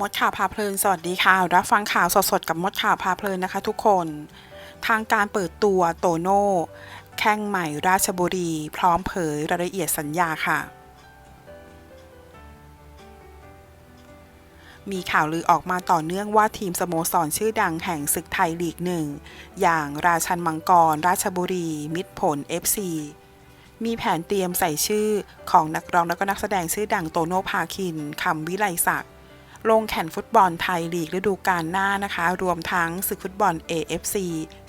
มดข่าวพาเพลิน สวัสดีค่ะ รับฟังข่าวสดๆกับมดข่าวพาเพลินนะคะทุกคน ทางการเปิดตัวโตโน่ แข้งใหม่ราชบุรี พร้อมเผยรายละเอียดสัญญาค่ะ มีข่าวลือออกมาต่อเนื่องว่าทีมสโมสรชื่อดังแห่งศึกไทยลีกหนึ่ง อย่างราชันมังกร ราชบุรี มิตรผล FC มีแผนเตรียมใส่ชื่อของนักร้องและก็นักแสดงชื่อดังโตโน่พาคินคำวิไลศักดิ์ ลงแข่งฟุตบอลไทยลีกฤดูกาลหน้านะคะ รวมทั้งศึกฟุตบอล AFC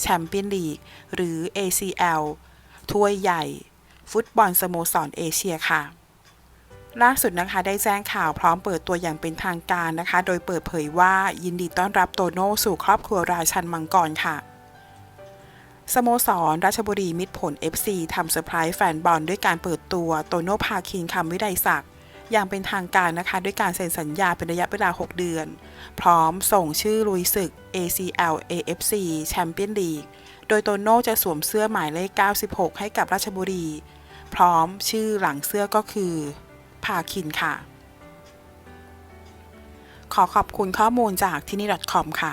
แชมเปี้ยนลีกหรือ ACL ถ้วยใหญ่ ฟุตบอลสโมสรเอเชียค่ะล่าสุดนะคะได้แจ้งข่าวพร้อมเปิดตัวอย่างเป็นทางการนะคะ โดยเปิดเผยว่ายินดีต้อนรับโตโน่สู่ครอบครัวราชันมังกรค่ะ สโมสร ราชบุรีมิตรผล FC ทำเซอร์ไพรส์แฟนบอลด้วยการเปิดตัวโตโน่พาคินคำวิไลศักดิ์ อย่างเป็นทางการนะคะด้วยการเซ็นสัญญาเป็นระยะเวลา 6 เดือน พร้อมส่งชื่อลุยศึก ACL AFC แชมเปี้ยนลีกโดยโตโน่จะสวมเสื้อหมายเลข 96 ให้กับราชบุรี พร้อมชื่อหลังเสื้อก็คือพาคินค่ะ ขอขอบคุณข้อมูลจากที่นี่ .com ค่ะ